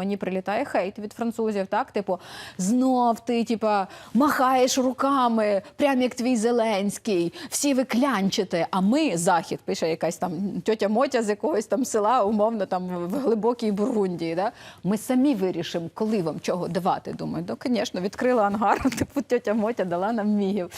мені прилітає хейт від французів, так, типу, знов ти, типа, махаєш руками, прям як твій Зеленський, всі ви клянчите. А ми, захід, пише якась там тьотя Мотя з якогось там села, умовно, там в глибокій Бургундії. Да? Ми самі вирішимо, коли вам чого давати. Думаю, ну, звісно, відкрила ангар, типу тьотя Мотя дала нам мігів.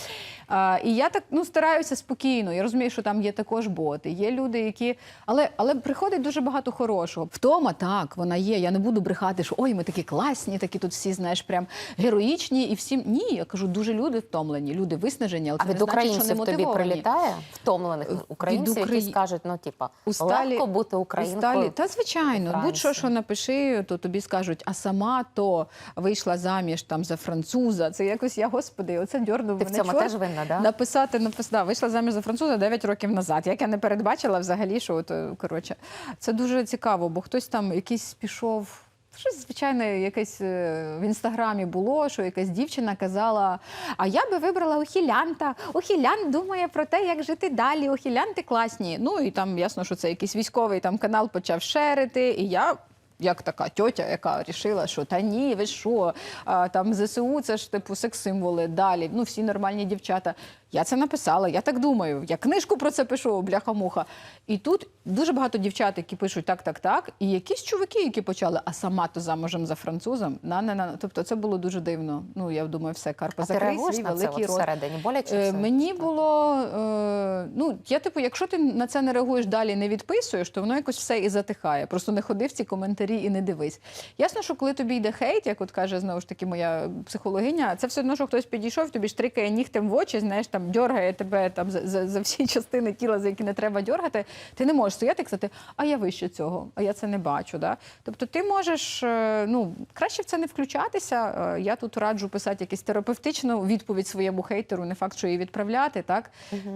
А, і я так ну стараюся спокійно. Я розумію, що там є також боти. Є люди, які. Але, але приходить дуже багато хорошого. Втома так, вона є. Я не буду брехати, що ой, ми такі класні, такі тут всі, знаєш, прям героїчні і всім. Ні, я кажу, дуже люди втомлені, люди виснажені, але А це не від значить, що не тобі прилітає втомлених українців, Украї- які скажуть, ну типа Усталі- легко бути українкою. Усталі. Та звичайно, будь-що, що напиши, то тобі скажуть, а сама то вийшла заміж там за француза. Це якось я, господи, оце дьорнув Ти в мене цьому чорт теж винна, да? написати напис... да, вийшла заміж за француза 9 років назад. Як я не передбачила взагалі, що от, е, коротше, це дуже цікаво, бо хтось там якийсь пішов. Щось звичайно, якесь е, в інстаграмі було, що якась дівчина казала: А я би вибрала ухилянта. Ухилян думає про те, як жити далі. Ухилянти класні. Ну і там ясно, що це якийсь військовий там канал почав шерити. І я як така тьотя, яка рішила, що та ні, ви що, а, там ЗСУ це ж типу секс-символи далі. Ну всі нормальні дівчата. Я це написала, я так думаю. Я книжку про це пишу, бляха-муха. І тут дуже багато дівчат, які пишуть так, так, так. І якісь чуваки, які почали, а сама то замужем за французом. На, на, на. Тобто це було дуже дивно. Ну я думаю, все Карпа закрий свій на це великий от рот. всередині? Боляче Е, це? Мені було е, ну я типу, якщо ти на це не реагуєш далі, не відписуєш, то воно якось все і затихає. Просто не ходи в ці коментарі і не дивись. Ясно, що коли тобі йде хейт, як от каже знову ж таки моя психологиня, це все одно, що хтось підійшов, тобі штрикає нігтем в очі, знаєш, там дьоргає тебе там за, за, за всі частини тіла, за які не треба дьоргати. Ти не можеш стояти і казати, а я вище цього, а я це не бачу. Да? Тобто ти можеш е, ну краще в це не включатися. Е, Я тут раджу писати якусь терапевтичну відповідь своєму хейтеру, не факт, що її відправляти. Так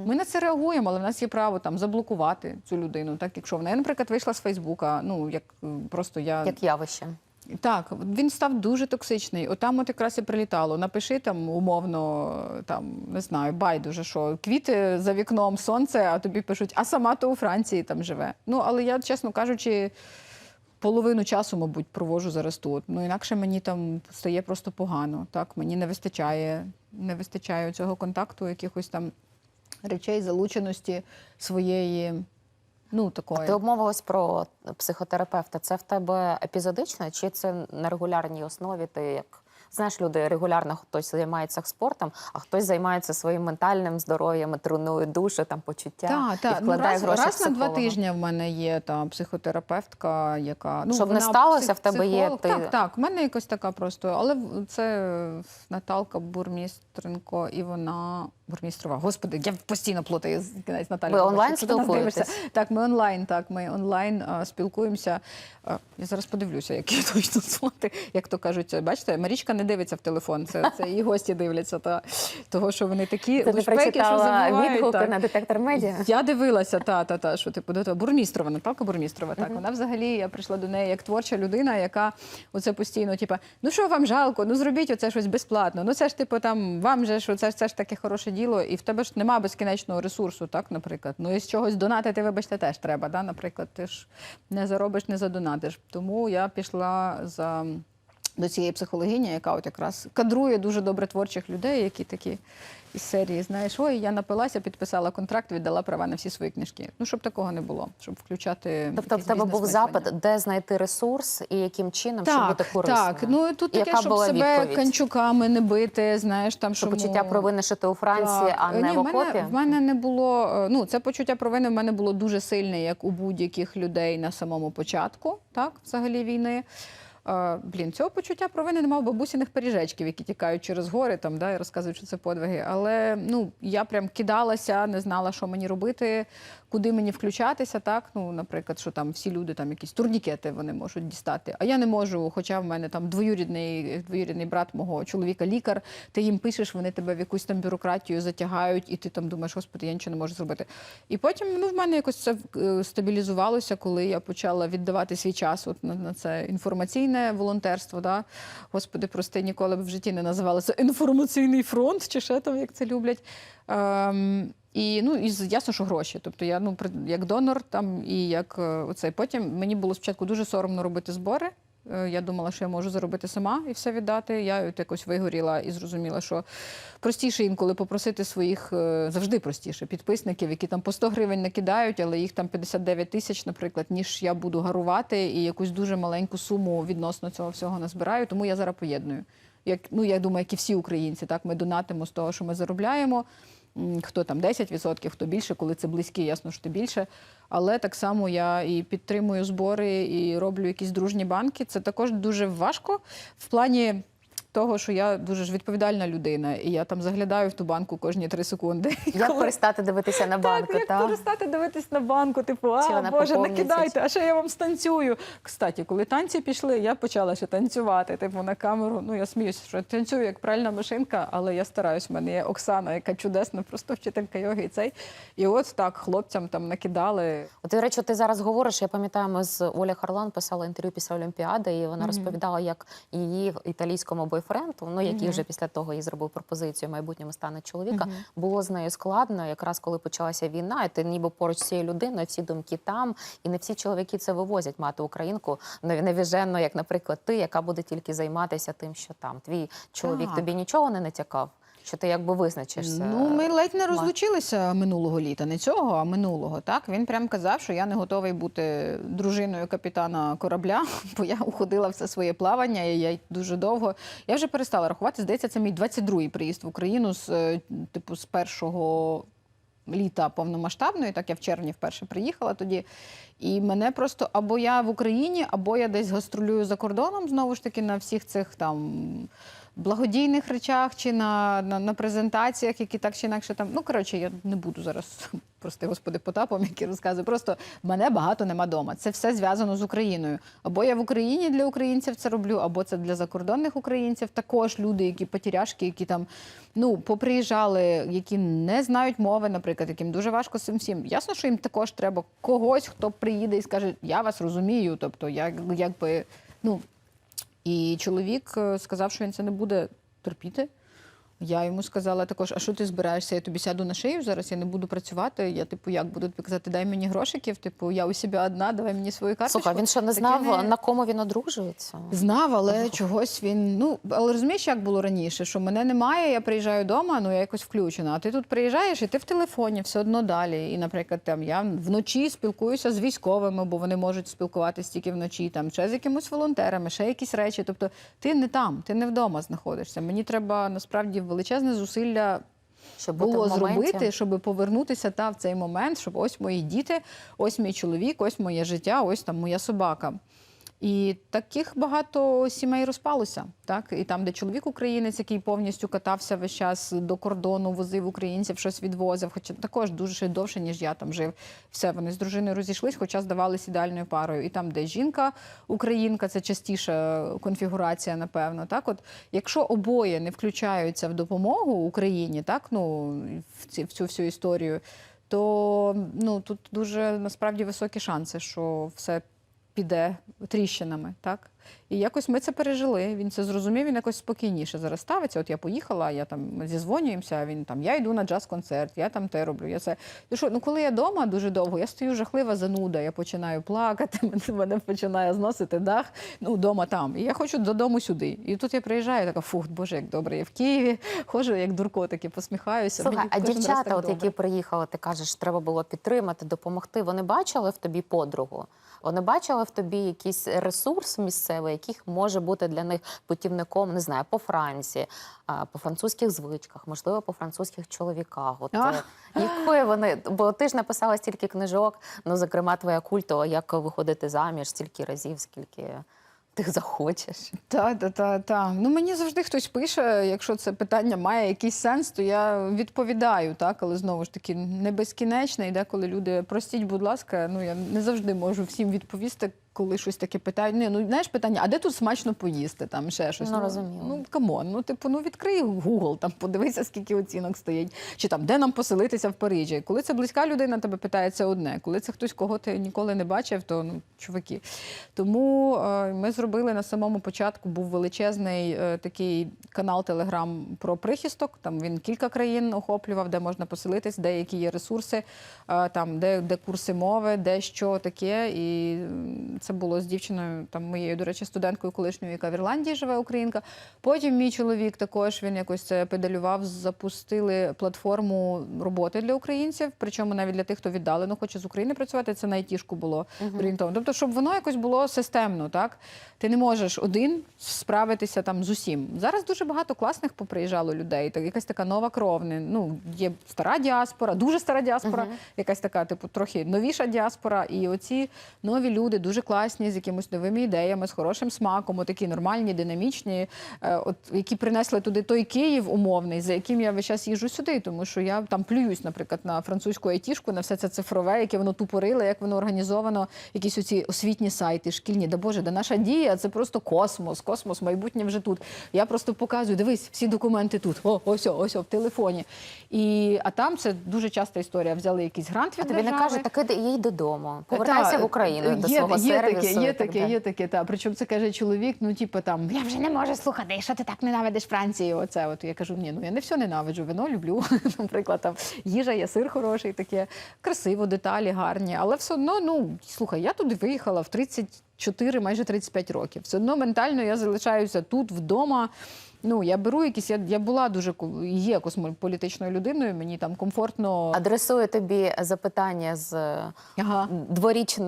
ми на це реагуємо, але в нас є право там заблокувати цю людину. Так, якщо вона, я, наприклад, вийшла з Фейсбука, ну як е, просто я як явище. так, він став дуже токсичний. Отам от якраз і прилітало. Напиши там умовно, там не знаю, байдуже, що квіти за вікном, сонце, а тобі пишуть, а сама то у Франції там живе. Ну, але я, чесно кажучи, половину часу, мабуть, провожу зараз тут. Ну, інакше мені там стає просто погано. Так, мені не вистачає, не вистачає цього контакту, якихось там речей, залученості своєї. Ну, такої. Ти обмовилась про психотерапевта. Це в тебе епізодично, чи це на регулярній основі? Ти як знаєш, люди регулярно хтось займається спортом, а хтось займається своїм ментальним здоров'ям, тренує душу, там почуття Так, і так. Ну, раз, гроші раз на два тижні в мене є та психотерапевтка, яка ну Щоб не сталося, псих- в тебе є ти- Так, так. В мене якось така просто, але це Наталка Бурмістренко, і вона бурмістрова. Господи, я постійно плутаю з кінець Наталі. Ви онлайн спілкуєтесь? Так, ми онлайн. Так, ми онлайн а, спілкуємося. А, я зараз подивлюся, як її точно звати. Як то кажуть, бачите, Марічка не дивиться в телефон. Це, це її гості дивляться. Та того, що вони такі Ти лушпеки, що прочитала відгуки на детектор медіа? Я дивилася, та, та, та, що типу до того. Бурмістрова, Наталка Бурмістрова. Так, вона взагалі, я прийшла до неї як творча людина, яка оце постійно, типу, ну що вам жалко, ну зробіть оце щось безплатно. Ну це ж типу там, вам же ж оце, ж- це ж таке хороше діло, і в тебе ж немає безкінечного ресурсу, так, наприклад. Ну і з чогось донатити, вибачте, теж треба. Да? Наприклад, ти ж не заробиш, не задонатиш. Тому я пішла за. До цієї психологині, яка от якраз кадрує дуже добре творчих людей, які такі із серії, знаєш, ой, я напилася, підписала контракт, віддала права на всі свої книжки. Ну, щоб такого не було, щоб включати. Тобто в тебе був запит, де знайти ресурс і яким чином, щоб бути корисною. так. Ну і тут таке, яка щоб себе відповідь? канчуками не бити, знаєш, там Що почуття провини, що ти у Франції, а Ні, не в в мене, окопі? в мене не було. е, Ну, це почуття провини в мене було дуже сильне, як у будь-яких людей на самому початку, так, взагалі війни. Блін, цього почуття провини немає бабусіних пиріжечків, які тікають через гори там, да, і розказують, що це подвиги. Але ну, я прям кидалася, не знала, що мені робити, куди мені включатися. Так, ну, наприклад, що там всі люди там якісь турнікети вони можуть дістати. А я не можу, хоча в мене там двоюрідний, двоюрідний брат мого чоловіка, лікар, ти їм пишеш, вони тебе в якусь там бюрократію затягають, і ти там думаєш, господи, я нічого не можу зробити. І потім ну, в мене якось це е, стабілізувалося, коли я почала віддавати свій час от на, на це інформаційне волонтерство. Да? Господи, прости, ніколи б в житті не називала це інформаційний фронт, чи ще там, як це люблять. Ем, і ну і ясно, що гроші. Тобто я ну як донор там і як е, оцей. Потім мені було спочатку дуже соромно робити збори. Е, Я думала, що я можу заробити сама і все віддати. Я от якось вигоріла і зрозуміла, що простіше інколи попросити своїх е, завжди простіше підписників, які там по 100 гривень накидають, але їх там 59 тисяч, наприклад, ніж я буду гарувати і якусь дуже маленьку суму відносно цього всього назбираю. Тому я зараз поєдную. Як ну я думаю, як і всі українці, так ми донатимо з того, що ми заробляємо. Хто там 10%, хто більше, коли це близькі, ясно, що більше. Але так само я і підтримую збори, і роблю якісь дружні банки. Це також дуже важко в плані того, що я дуже ж відповідальна людина, і я там заглядаю в ту банку кожні три секунди. Як Коли- перестати дивитися на банку? так, як та? перестати дивитись на банку, типу, а Боже, поповнюється, накидайте, а ще я вам станцюю. Кстати, коли танці пішли, я почала ще танцювати, типу, на камеру. Ну, я сміюся, що танцюю як пральна машинка, але я стараюсь. У мене є Оксана, яка чудесна, просто вчителька йоги і цей. І от так хлопцям там накидали. От, до речі, ти зараз говориш. Я пам'ятаю, ми з Оля Харлан писала інтерв'ю після Олімпіади, і вона розповідала, як її італійському бойфренду, ну який вже після того їй зробив пропозицію майбутньому стане чоловіка, було з нею складно, якраз коли почалася війна, і ти ніби поруч цією людиною, всі думки там, і не всі чоловіки це вивозять мати українку нав- навіженно, як, наприклад, ти, яка буде тільки займатися тим, що там. Твій чоловік Так. тобі нічого не натякав, що ти якби визначишся. Ну, ми ледь не розлучилися минулого літа. Не цього, а минулого. Так він прям казав, що я не готовий бути дружиною капітана корабля, бо я уходила в це своє плавання. І я дуже довго. Я вже перестала рахувати. Здається, це мій 22-й приїзд в Україну з е, типу з першого. Літа повномасштабної, так я в червні вперше приїхала тоді. І мене просто або я в Україні, або я десь гастролюю за кордоном, знову ж таки, на всіх цих там благодійних речах чи на, на, на презентаціях, які так чи інакше там. Ну, коротше, я не буду зараз, прости господи, потапом, який розказує. Просто мене багато нема вдома. Це все зв'язано з Україною. Або я в Україні для українців це роблю, або це для закордонних українців. Також люди, які потеряшки, які там ну поприїжджали, які не знають мови, наприклад, яким дуже важко цим всім. Ясно, що їм також треба когось, хто приїде і скаже, я вас розумію. Тобто, як, якби ну. І чоловік е, сказав, що він це не буде терпіти. Я йому сказала також: а що ти збираєшся? Я тобі сяду на шию зараз, я не буду працювати. Я, типу, як буду тобі казати, дай мені грошиків. Типу, я у себе одна, давай мені свою карточку. Слухай, він що не знав, не- на кому він одружується? Знав, але чогось він. Ну, але розумієш, як було раніше, що мене немає, я приїжджаю вдома, ну я якось включена. А ти тут приїжджаєш, і ти в телефоні все одно далі. І, наприклад, там я вночі спілкуюся з військовими, бо вони можуть спілкуватися тільки вночі, там ще з якимось волонтерами, ще якісь речі. Тобто ти не там, ти не вдома знаходишся. Мені треба насправді величезне зусилля Щоб було зробити, щоб повернутися та в цей момент, щоб ось мої діти, ось мій чоловік, ось моє життя, ось там моя собака. І таких багато сімей розпалося. Так? І там, де чоловік українець, який повністю катався весь час до кордону, возив українців, щось відвозив, хоча також дуже довше, ніж я там жив. Все, вони з дружиною розійшлись, хоча здавалися ідеальною парою. І там, де жінка українка, це частіша конфігурація, напевно. Так, от якщо обоє не включаються в допомогу Україні, так ну в ці в цю всю історію, то ну тут дуже насправді високі шанси, що все піде тріщинами, так? І якось ми це пережили. Він це зрозумів, він якось спокійніше зараз ставиться. От я поїхала, я там зізвонюємося. Він там я йду на джаз-концерт, я там те роблю. Я це ну що, ну коли я вдома дуже довго, я стою жахлива зануда. Я починаю плакати, мене, мене починає зносити дах. Ну вдома там. І я хочу додому сюди. І тут я приїжджаю, така фух, боже, як добре, я в Києві. Ходжу як дурко, таки посміхаюся. Слухай, Мені а дівчата, от добре. які приїхали, ти кажеш, треба було підтримати, допомогти. Вони бачили в тобі подругу. Вони бачили в тобі якийсь ресурс місцевий, який може бути для них путівником, не знаю, по Франції, по французьких звичках, можливо, по французьких чоловіках. От е, якої вони, бо ти ж написала стільки книжок, ну зокрема, твоя культова, як виходити заміж стільки разів, скільки ти захочеш. Та, та, та, та. Ну мені завжди хтось пише, якщо це питання має якийсь сенс, то я відповідаю, так, але знову ж таки не безкінечне. І деколи люди простіть, будь ласка, ну я не завжди можу всім відповісти, коли щось таке питають. Ні, ну знаєш питання, а де тут смачно поїсти? Там ще щось. Ну, розуміло. Ну камон, ну типу, ну відкрий Google, там подивися, скільки оцінок стоїть, чи там де нам поселитися в Парижі. Коли це близька людина, тебе питає це одне. Коли це хтось, кого ти ніколи не бачив, то ну чуваки. Тому е, ми зробили на самому початку був величезний е, такий канал Телеграм про прихисток. Там він кілька країн охоплював, де можна поселитись, де які є ресурси, е, там де, де курси мови, де що таке. І Це було з дівчиною, там моєю, до речі, студенткою колишньою, яка в Ірландії живе, українка. Потім мій чоловік також він якось це педалював. Запустили платформу роботи для українців, причому навіть для тих, хто віддалено хоче з України працювати. Це на айтішку було орієнтовано. Тобто, щоб воно якось було системно, так ти не можеш один справитися там з усім. Зараз дуже багато класних поприїжджало людей. Так якась така нова кров. Не- Ну є стара діаспора, дуже стара діаспора, якась така, типу, трохи новіша діаспора. І оці нові люди дуже класні, з якимось новими ідеями, з хорошим смаком, такі нормальні, динамічні, е, от які принесли туди той Київ умовний, за яким я весь час їжджу сюди, тому що я там плююсь, наприклад, на французьку айтішку, на все це цифрове, яке воно тупориле, як воно організовано, якісь оці освітні сайти, шкільні. Да Боже, да наша дія це просто космос, космос, майбутнє вже тут. Я просто показую, дивись, всі документи тут. О, ось, ось в телефоні. І а там це дуже часта історія. Взяли якийсь грант А від тобі не держави. кажуть, так іди їдь додому. Повертайся Та, в Україну до є, свого є. Таке, є таке, є таке, та. Причому це каже чоловік, ну типу там, я вже не можу слухати, що ти так ненавидиш Францію. Оце от я кажу, ні, ну я не все ненавиджу, вино люблю. Наприклад, там їжа є, сир хороший, таке красиво, деталі гарні. Але все одно, ну слухай, я туди виїхала в 34, майже 35 років. Все одно ментально я залишаюся тут вдома. Ну, я беру якісь, я, я була дуже є космополітичною людиною, мені там комфортно. Адресую тобі запитання з Ага. дворіч...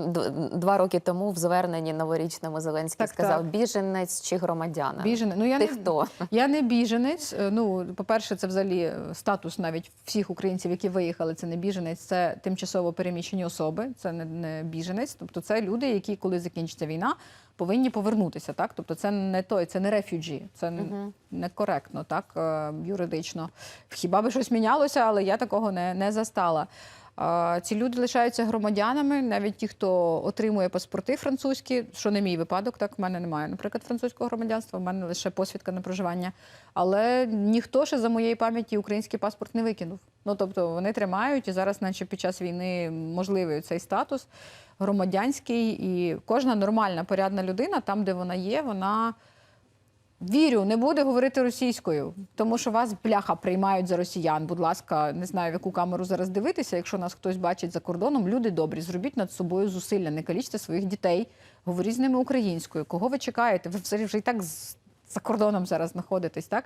два роки тому в зверненні новорічному Зеленський Так, сказав: так. біженець чи громадянин? Біжене. Ну, я Ти не, хто? Я не біженець. Е, Ну, по-перше, це взагалі статус навіть всіх українців, які виїхали. Це не біженець, це тимчасово переміщені особи. Це не, не біженець. Тобто, це люди, які, коли закінчиться війна, повинні повернутися. Так, тобто, це не той, це не рефюджі, це н- некоректно, так е, юридично. Хіба би щось мінялося, але я такого не, не застала. Ці люди лишаються громадянами, навіть ті, хто отримує паспорти французькі, що не мій випадок, так в мене немає, наприклад, французького громадянства, в мене лише посвідка на проживання. Але ніхто ще за моєї пам'яті український паспорт не викинув. Ну тобто вони тримають і зараз, наче під час війни, можливий цей статус громадянський, і кожна нормальна порядна людина, там, де вона є, вона. Вірю, не буде говорити російською, тому що вас бляха приймають за росіян. Будь ласка, не знаю, в яку камеру зараз дивитися. Якщо нас хтось бачить за кордоном, люди добрі, зробіть над собою зусилля, не калічте своїх дітей, говоріть з ними українською. Кого ви чекаєте? Ви взагалі вже і так за кордоном зараз знаходитесь, так?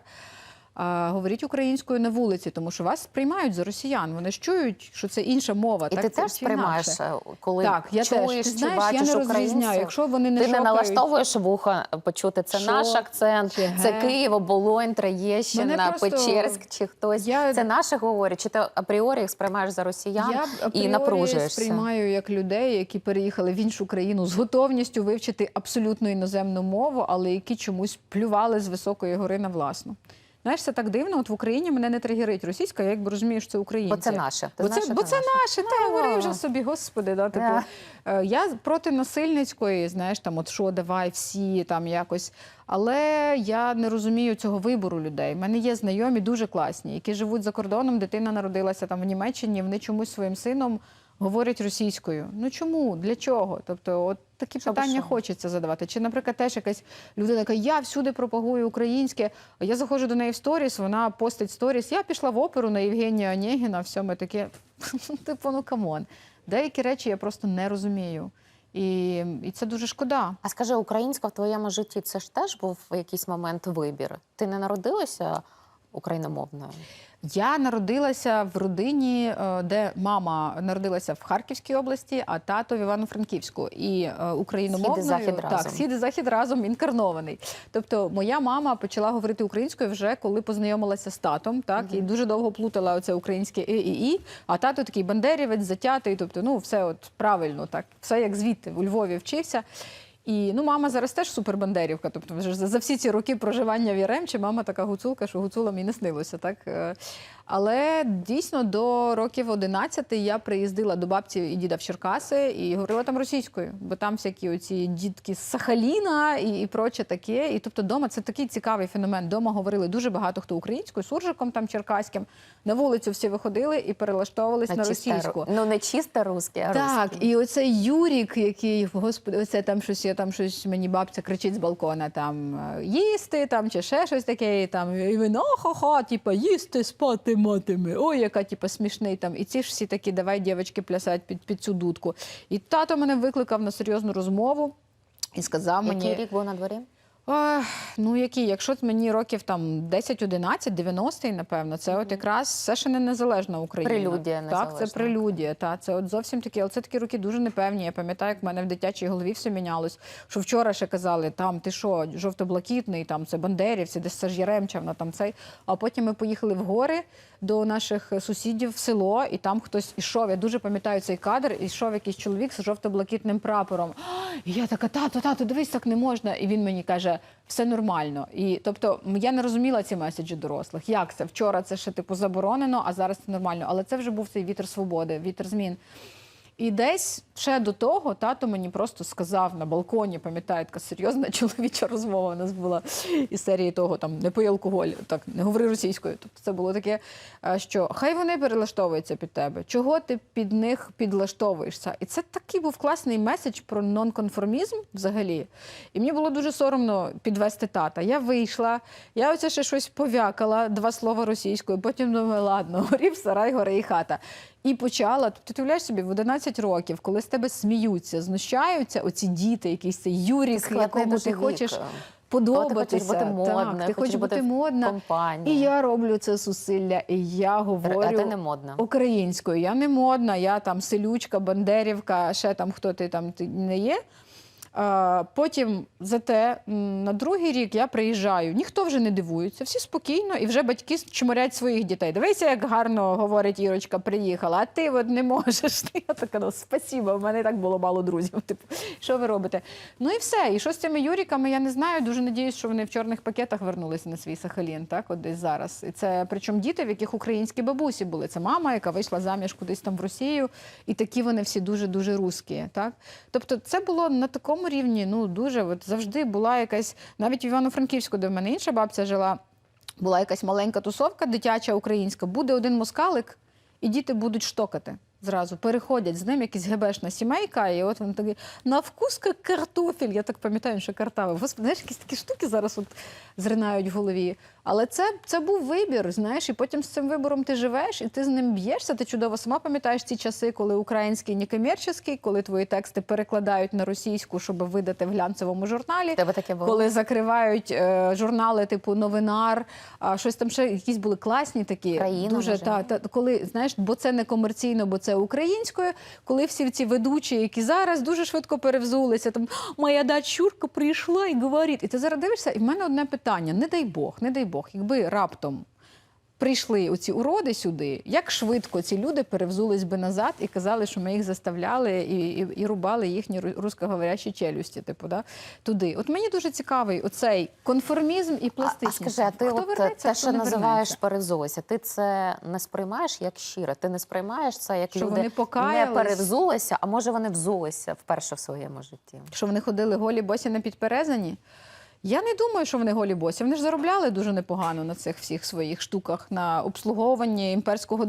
А, говоріть українською на вулиці, тому що вас сприймають за росіян. Вони ж чують, що це інша мова. І так, ти це теж сприймаєш, е, коли Так, я теж. чуєш Ти знаєш, бачиш я не розрізняю. Якщо вони не ти не налаштовуєш вуха почути це Що? наш акцент, Чи це? Київ, Оболонь, Троєщина, просто- Печерськ чи хтось. Я- Це наші говорять, чи ти апріорі їх сприймаєш за росіян Я і напружуєшся? сприймаю як людей, які переїхали в іншу країну з готовністю вивчити абсолютно іноземну мову, але які чомусь плювали з високої гори на власну. Знаєш, це так дивно. От в Україні мене не тригерить російська, я якби розумію, що це українці. Бо це наше. Ти Бо це, бо це наше? та говори вже собі, господи, да, типу. Е, Я проти насильницької, знаєш, там, от що, давай всі там якось. Але я не розумію цього вибору людей. У мене є знайомі дуже класні, які живуть за кордоном. Дитина народилася там в Німеччині. Вони чомусь своїм сином говорять російською. Ну чому? Для чого? Тобто, от такі Щоб питання що? хочеться задавати. Чи, наприклад, теж якась людина така, я всюди пропагую українське. Я заходжу до неї в сторіс, вона постить сторіс. Я пішла в оперу на Євгенія Онєгіна, все ми таке. Типу, ну камон. Деякі речі я просто не розумію. І, і це дуже шкода. А скажи, українська в твоєму житті це ж теж був в якийсь момент вибір. Ти не народилася україномовною? Я народилася в родині, е, де мама народилася в Харківській області, а тато в Івано-Франківську. І е, україномовною Схід і захід так, разом. схід і захід разом інкарнований. Тобто, моя мама почала говорити українською вже коли познайомилася з татом, так і дуже довго плутала оце українське і і і. А тато такий бандерівець, затятий. Тобто, ну все от правильно, так все як звідти у Львові вчився. І ну, мама зараз теж супербандерівка. Тобто, вже за, всі ці роки проживання в Яремчі мама така гуцулка, що гуцулам і не снилося. Так? Але дійсно до років 11 я приїздила до бабці і діда в Черкаси і говорила там російською, бо там всякі оці дітки з Сахаліна і, і проче таке. І тобто, дома це такий цікавий феномен. Дома говорили дуже багато хто українською, суржиком там черкаським. На вулицю всі виходили і перелаштовувались на, чисте російську. ру- Ну не чисте русське, а Так, русське. і оцей Юрік, який, господи, оце там щось, я там щось мені бабця кричить з балкона, там їсти, там чи ще щось таке, і там і вино ха-ха, типа їсти, спати матиме. Ой, яка типа смішний там. І ці ж всі такі, давай, дівчатки, плясать під, під цю дудку. І тато мене викликав на серйозну розмову. і сказав мені. Який рік був на дворі? Ну які, якщо мені років там 10-11, 90-й, напевно, це от якраз все ще не незалежна Україна. Прелюдія Так, це незалежна. прелюдія. Та це от зовсім такі, але це такі роки дуже непевні. Я пам'ятаю, як в мене в дитячій голові все мінялось. Що вчора ще казали, там ти що, жовто-блакитний, там це Бандерівці, десь це ж Яремчевна, там цей. А потім ми поїхали в гори до наших сусідів в село, і там хтось ішов. Я дуже пам'ятаю цей кадр. Ішов якийсь чоловік з жовто-блакитним прапором. І я така, тато, тато, дивись, так не можна. І він мені каже, все нормально. І тобто я не розуміла ці меседжі дорослих. Як це? Вчора це ще типу заборонено, а зараз це нормально. Але це вже був цей вітер свободи, вітер змін. І десь ще до того тато мені просто сказав на балконі, пам'ятаю, така серйозна чоловіча розмова у нас була із серії того, там не пий алкоголь, так не говори російською. Тобто це було таке, е, що хай вони перелаштовуються під тебе. Чого ти під них підлаштовуєшся? І це такий був класний меседж про нонконформізм взагалі. І мені було дуже соромно підвести тата. Я вийшла, я оце ще щось повякала, два слова російською, потім думаю, ладно, горів сарай, горе і хата. І почала, тобто ти уявляєш собі, в 11 років, коли з тебе сміються, знущаються оці діти, якийсь цей Юрік, якому ти хочеш ти подобатися. хочеш бути модна, так, ти хочеш бути модна. компанії. І я роблю це зусилля, і я говорю А ти не модна. українською. Я не модна, я там селючка, бандерівка, ще там хто ти там ти не є. Потім зате на другий рік я приїжджаю. Ніхто вже не дивується, всі спокійно, і вже батьки чморять своїх дітей. Дивися, як гарно говорить Ірочка, приїхала, а ти от не можеш. Я така, ну спасіба, в мене так було мало друзів. Типу, що ви робите? Ну і все. І що з цими Юріками, я не знаю. Дуже надіюсь, що вони в чорних пакетах вернулися на свій Сахалін, так, от десь зараз. І це причому діти, в яких українські бабусі були. Це мама, яка вийшла заміж кудись там в Росію, і такі вони всі дуже дуже русські. Так? Тобто, це було на такому рівні, ну дуже от завжди була якась, навіть в Івано-Франківську, де в мене інша бабця жила. Була якась маленька тусовка, дитяча українська, буде один москалик, і діти будуть штокати. Зразу переходять з ним якась гебешна сімейка, і от він такий на вкус картофель. Я так пам'ятаю, що картавив. Господи, знаєш, якісь такі штуки зараз от зринають в голові. Але це, це був вибір, знаєш, і потім з цим вибором ти живеш, і ти з ним б'єшся. Ти чудово сама пам'ятаєш ці часи, коли український некомерческий, коли твої тексти перекладають на російську, щоб видати в глянцевому журналі. Тебе таке було? Коли закривають е, журнали типу новинар, а щось там ще якісь були класні такі. Країна, дуже та, та коли знаєш, бо це не комерційно, бо це українською. Коли всі ці ведучі, які зараз дуже швидко перевзулися, там моя дочурка прийшла і говорить. І ти зараз дивишся, і в мене одне питання: не дай Бог, не дай Бог, якби раптом. Прийшли оці уроди сюди, як швидко ці люди перевзулись би назад і казали, що ми їх заставляли і, і, і рубали їхні ру- русскоговорящі челюсті, типу, да, туди. От мені дуже цікавий оцей конформізм і А, пластичність. а скажи, а ти Хто от вернеться, те, хто що не називаєш перевзулися, ти це не сприймаєш як щире? Ти не сприймаєш це як Що люди вони не покаялись? перевзулися, а може вони взулися вперше в своєму житті? Що вони ходили голі босі на підперезані? Я не думаю, що вони голі босі. Вони ж заробляли дуже непогано на цих всіх своїх штуках, на обслуговуванні імперського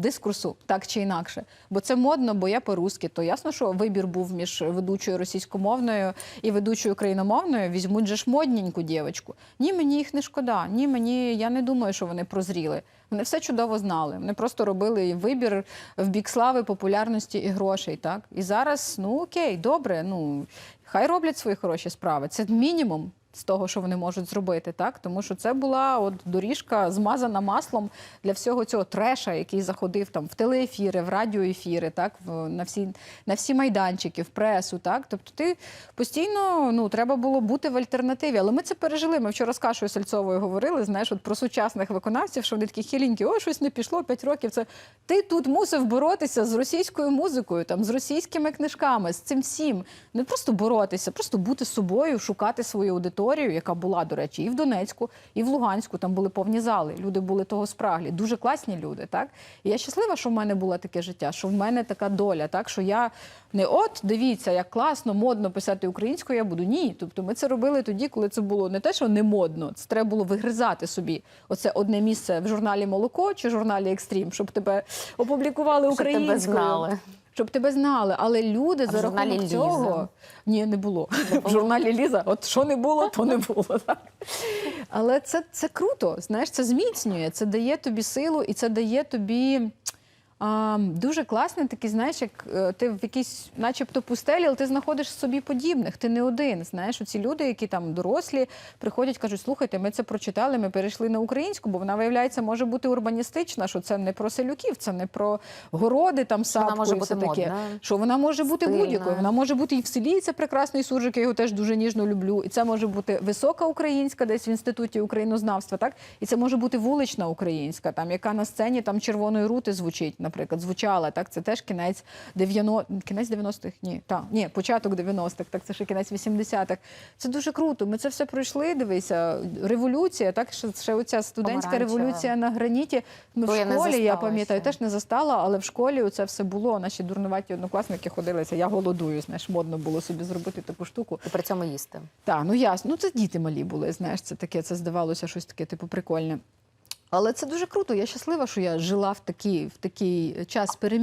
дискурсу, так чи інакше. Бо це модно, бо я по-русски. То ясно, що вибір був між ведучою російськомовною і ведучою україномовною. Візьмуть же ж модненьку дівчинку. Ні, мені їх не шкода. Ні, мені я не думаю, що вони прозріли. Вони все чудово знали. Вони просто робили вибір в бік слави, популярності і грошей. Так і зараз, ну окей, добре. Ну хай роблять свої хороші справи. Це мінімум з того, що вони можуть зробити, так тому що це була от доріжка змазана маслом для всього цього треша, який заходив там в телеефіри, в радіоефіри, так в на всі на всі майданчики, в пресу. Так, тобто ти постійно ну треба було бути в альтернативі. Але ми це пережили. Ми вчора з Кашою Сельцовою говорили. Знаєш, от про сучасних виконавців, що вони такі хіленькі, о, щось не пішло 5 років. Це ти тут мусив боротися з російською музикою, там з російськими книжками, з цим всім. Не просто боротися, просто бути собою, шукати свою аудиторію, яка була, до речі, і в Донецьку, і в Луганську. Там були повні зали. Люди були того спраглі. Дуже класні люди. Так і я щаслива, що в мене було таке життя, що в мене така доля, так що я не от дивіться, як класно, модно писати українською. Я буду ні. Тобто, ми це робили тоді, коли це було не те, що не модно, це треба було вигризати собі. Оце одне місце в журналі Молоко чи журналі Екстрім, щоб тебе опублікували Щоб тебе українською. знали. Щоб тебе знали, але люди А за рахунок «Ліза»? цього ні, не було. В журналі Ліза, от що не було, то не було. Так. Але це, це круто. Знаєш, це зміцнює, це дає тобі силу і це дає тобі А, дуже класний такий, знаєш, як е, ти в якійсь, начебто, пустелі, але ти знаходиш собі подібних. Ти не один. Знаєш, оці люди, які там дорослі, приходять, кажуть, слухайте, ми це прочитали, ми перейшли на українську, бо вона виявляється може бути урбаністична, що це не про селюків, це не про городи, там Що вона може і все бути таке. модна, Що вона може бути будь-якою. Вона може бути і в селі. і Це прекрасний суржик. Я його теж дуже ніжно люблю. І це може бути висока українська, десь в інституті українознавства, так і це може бути вулична українська, там яка на сцені там червоної рути звучить, наприклад, звучала. Так, це теж кінець 90 кінець 90-х, Ні, так, ні, початок 90-х, так це ще кінець 80-х. Це дуже круто. Ми це все пройшли. Дивися, революція, так ще, ще оця студентська революція на граніті. Ми То в школі, я застала пам'ятаю, теж не застала, але в школі це все було. Наші дурнуваті однокласники ходилися. Я голодую, знаєш, модно було собі зробити таку штуку. І при цьому їсти. Так, ну ясно. Ну це діти малі були. Знаєш, це таке, це здавалося щось таке, типу, прикольне. Але це дуже круто. Я щаслива, що я жила в такий, в такий час перемін.